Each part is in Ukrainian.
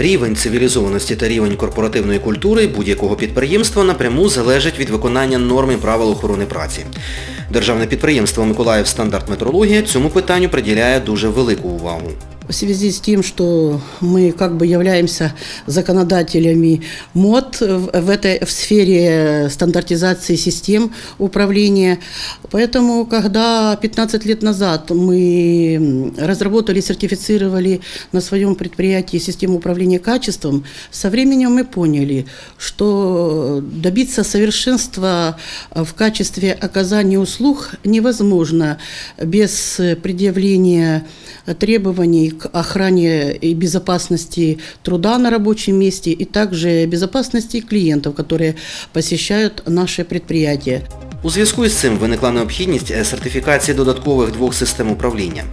Рівень цивілізованості та рівень корпоративної культури будь-якого підприємства напряму залежить від виконання норм і правил охорони праці. Державне підприємство Миколаїв стандарт метрологія цьому питанню приділяє дуже велику увагу. В связи с тем, что мы как бы являемся законодателями МОД в, этой в сфере стандартизации систем управления, поэтому когда 15 лет назад мы разработали, сертифицировали на своем предприятии систему управления качеством, со временем мы поняли, что добиться совершенства в качестве оказания услуг невозможно без предъявления требований к охране и безопасности труда на рабочем месте и также безопасности клиентов, которые посещают наше предприятие. У зв'язку із цим виникла необхідність е, сертифікації додаткових двох систем управління.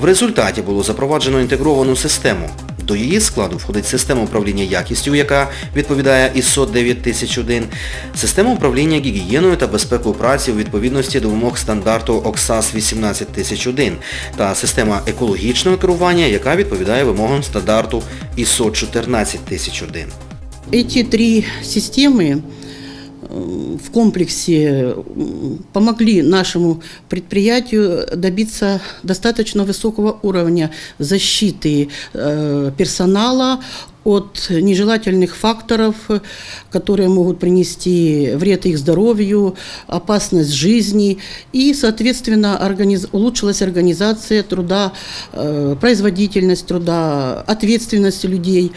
В результаті було запроваджено інтегровану систему. До її складу входить система управління якістю, яка відповідає ISO 9001, система управління гігієною та безпекою праці у відповідності до вимог стандарту OXAS 18001 та система екологічного керування, яка відповідає вимогам стандарту ISO 14001. Эти три системы э, В комплексе помогли нашему предприятию добиться достаточно высокого уровня защиты э, персонала от нежелательных факторов, которые могут принести вред их здоровью, опасность жизни. И, соответственно, организ- улучшилась организация труда, э, производительность труда, ответственность людей.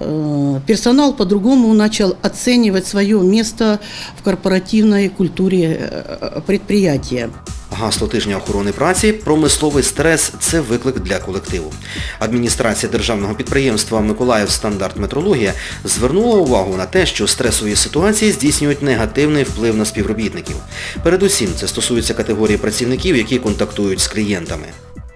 Э, Персонал по-другому начал оценивать свое место в корпоративной культуре э, предприятия. Гасло тижня охорони праці промисловий стрес це виклик для колективу. Адміністрація державного підприємства Миколаїв стандарт метрологія звернула увагу на те, що стресові ситуації здійснюють негативний вплив на співробітників. Передусім, це стосується категорії працівників, які контактують з клієнтами.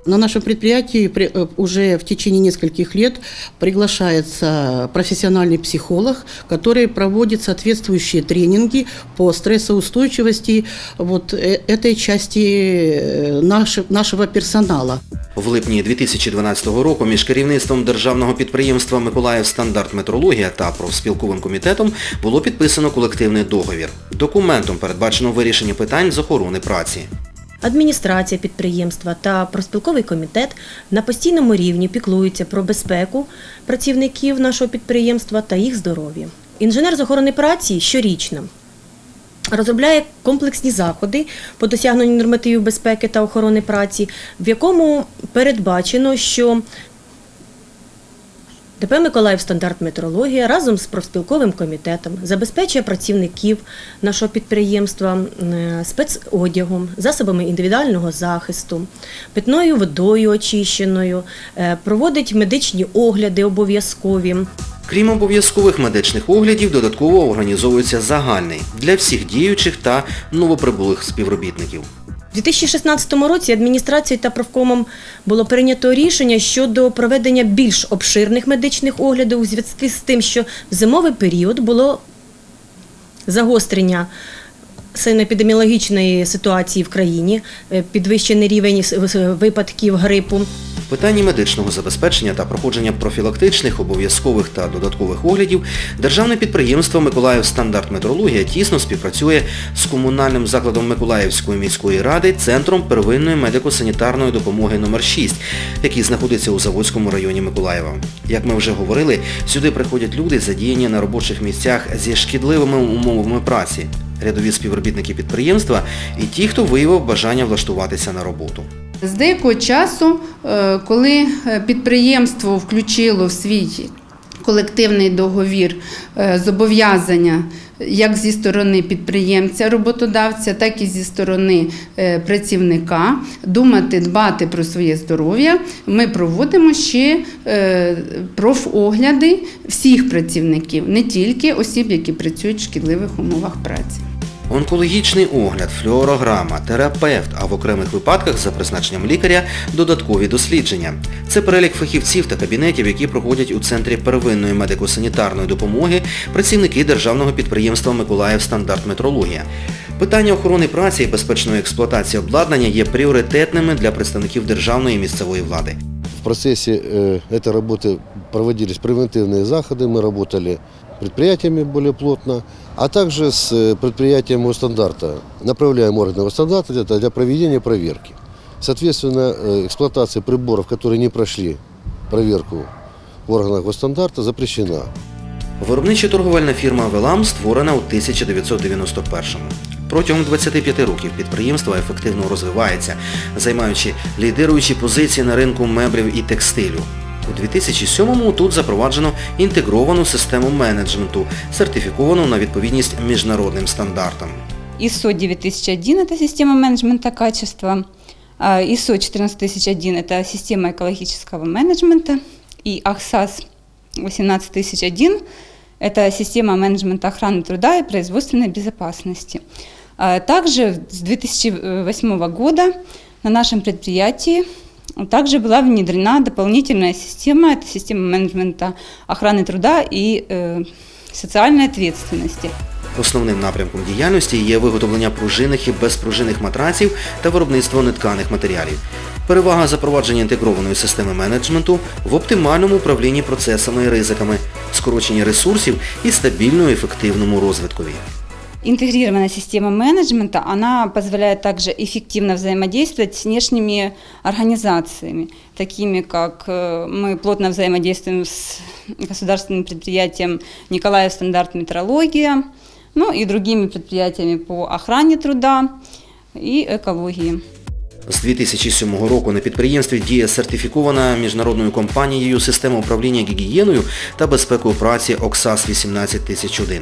На нашем предприятии при- э, уже в течение нескольких лет приглашается профессиональный психолог, который проводит соответствующие тренинги по стрессоустойчивости вот э, этой части э, наше- нашего персонала. В липні 2012 року між керівництвом державного підприємства Миколаїв стандарт метрологія та профспілковим комітетом було підписано колективний договір. Документом передбачено вирішення питань з охорони праці. Адміністрація підприємства та профспілковий комітет на постійному рівні піклуються про безпеку працівників нашого підприємства та їх здоров'я. Інженер з охорони праці щорічно розробляє комплексні заходи по досягненню нормативів безпеки та охорони праці, в якому передбачено, що ДП Миколаїв стандарт метрологія разом з профспілковим комітетом забезпечує працівників нашого підприємства е, спецодягом, засобами індивідуального захисту, питною водою очищеною, е, проводить медичні огляди обов'язкові. Крім обов'язкових медичних оглядів, додатково організовується загальний для всіх діючих та новоприбулих співробітників. У 2016 році адміністрацією та профкомом було прийнято рішення щодо проведення більш обширних медичних оглядів у зв'язку з тим, що в зимовий період було загострення санепідеміологічної ситуації в країні, е, підвищений рівень випадків грипу. Питанні медичного забезпечення та проходження профілактичних, обов'язкових та додаткових оглядів державне підприємство Миколаїв стандарт метрологія тісно співпрацює з комунальним закладом Миколаївської міської ради Центром первинної медико-санітарної допомоги номер 6 який знаходиться у Заводському районі Миколаєва. Як ми вже говорили, сюди приходять люди, задіяні на робочих місцях зі шкідливими умовами праці, рядові співробітники підприємства і ті, хто виявив бажання влаштуватися на роботу. З деякого часу, е, коли е, підприємство включило в свій колективний договір е, зобов'язання як зі сторони підприємця, роботодавця, так і зі сторони працівника, думати, дбати про своє здоров'я, ми проводимо ще профогляди всіх працівників, не тільки осіб, які працюють в шкідливих умовах праці Онкологічний огляд, флюорограма, терапевт, а в окремих випадках за призначенням лікаря додаткові дослідження. Це перелік фахівців та кабінетів, які проходять у Центрі первинної медико-санітарної допомоги працівники державного підприємства Миколаїв стандарт метрологія. Питання охорони праці і безпечної експлуатації обладнання є пріоритетними для представників державної і місцевої влади. В процессе э, этой работы проводились превентивные заходы, мы работали с предприятиями более плотно, а также с э, предприятием Госстандарта. Направляем органы Госстандарта для, для проведения проверки. Соответственно, э, эксплуатация приборов, которые не прошли проверку в органах Госстандарта, запрещена. Виробнича торговельна фірма Велам створена у 1991-му. Протягом 25 років підприємство ефективно розвивається, займаючи лідируючі позиції на ринку меблів і текстилю. У 2007-му тут запроваджено інтегровану систему менеджменту, сертифіковану на відповідність міжнародним стандартам. ISO 9001 – это система менеджмента качества, а ISO 14001 – это система экологического менеджмента, и AXAS 18001 – это система менеджмента охраны труда и производственной безопасности. А Также с 2008 года на нашем предприятии также была внедрена дополнительная система, это система менеджмента охраны труда и э, социальной ответственности. Основним напрямком діяльності є виготовлення пружинних і безпружинних матраців та виробництво нетканих матеріалів. Перевага запровадження інтегрованої системи менеджменту в оптимальному управлінні процесами і ризиками, скороченні ресурсів і стабільному ефективному розвиткові. Интегрированная система менеджмента, она позволяет также эффективно взаимодействовать с внешними организациями, такими как э, мы плотно взаимодействуем с государственным предприятием Николаев стандарт метрология, ну и другими предприятиями по охране труда и экологии. З 2007 року на підприємстві діє сертифікована міжнародною компанією система управління гігієною та безпекою праці ОКСАС 18001.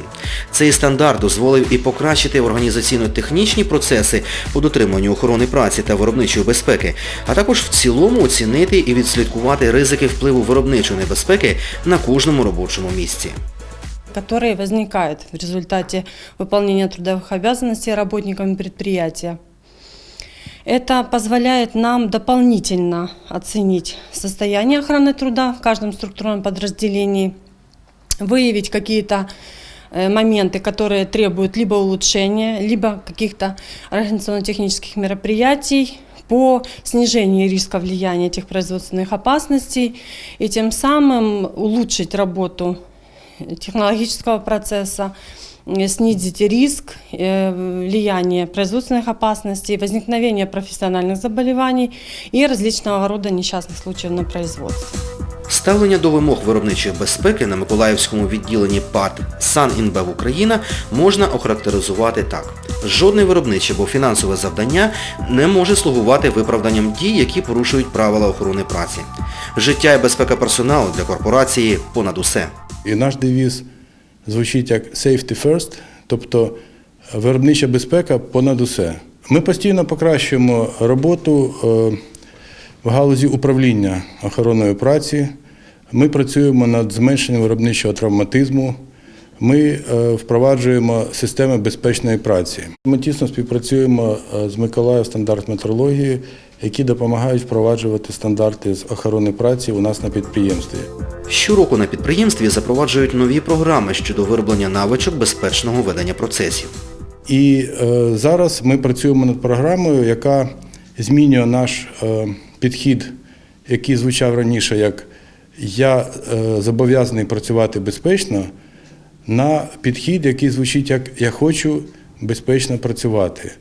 Цей стандарт дозволив і покращити організаційно-технічні процеси по дотриманню охорони праці та виробничої безпеки, а також в цілому оцінити і відслідкувати ризики впливу виробничої небезпеки на кожному робочому місці. которые возникают в результате выполнения трудовых обязанностей работниками предприятия. Это позволяет нам дополнительно оценить состояние охраны труда в каждом структурном подразделении, выявить какие-то э, моменты, которые требуют либо улучшения, либо каких-то организационно-технических мероприятий по снижению риска влияния этих производственных опасностей и тем самым улучшить работу технологического процесса, снизить риск э, влияния производственных опасностей, возникновения профессиональных заболеваний и различного рода несчастных случаев на производстве. Ставлення до вимог виробничої безпеки на Миколаївському відділенні ПАТ «Санінбев Україна» можна охарактеризувати так. Жодне виробниче або фінансове завдання не може слугувати виправданням дій, які порушують правила охорони праці. Життя і безпека персоналу для корпорації понад усе. І наш девіз звучить як «Safety first», тобто виробнича безпека понад усе. Ми постійно покращуємо роботу е, в галузі управління охороною праці. Ми працюємо над зменшенням виробничого травматизму. Ми е, впроваджуємо системи безпечної праці. Ми тісно співпрацюємо е, з Миколаїв стандарт метрології, які допомагають впроваджувати стандарти з охорони праці у нас на підприємстві. Щороку на підприємстві запроваджують нові програми щодо вироблення навичок безпечного ведення процесів. І е, зараз ми працюємо над програмою, яка змінює наш е, підхід, який звучав раніше як я е, зобов'язаний працювати безпечно, на підхід, який звучить як я хочу безпечно працювати.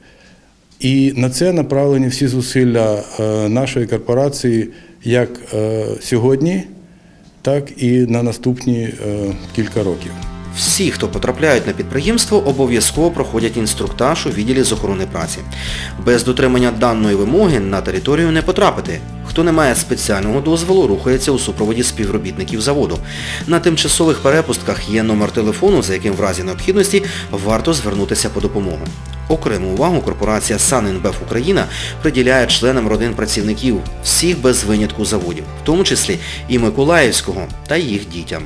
І на це направлені всі зусилля е, нашої корпорації як е, сьогодні, так і на наступні е, кілька років. Всі, хто потрапляють на підприємство, обов'язково проходять інструктаж у відділі з охорони праці. Без дотримання даної вимоги на територію не потрапити. Хто не має спеціального дозволу, рухається у супроводі співробітників заводу. На тимчасових перепустках є номер телефону, за яким в разі необхідності варто звернутися по допомогу. Окрему увагу корпорація «Санінбеф Україна» приділяє членам родин працівників всіх без винятку заводів, в тому числі і Миколаївського та їх дітям.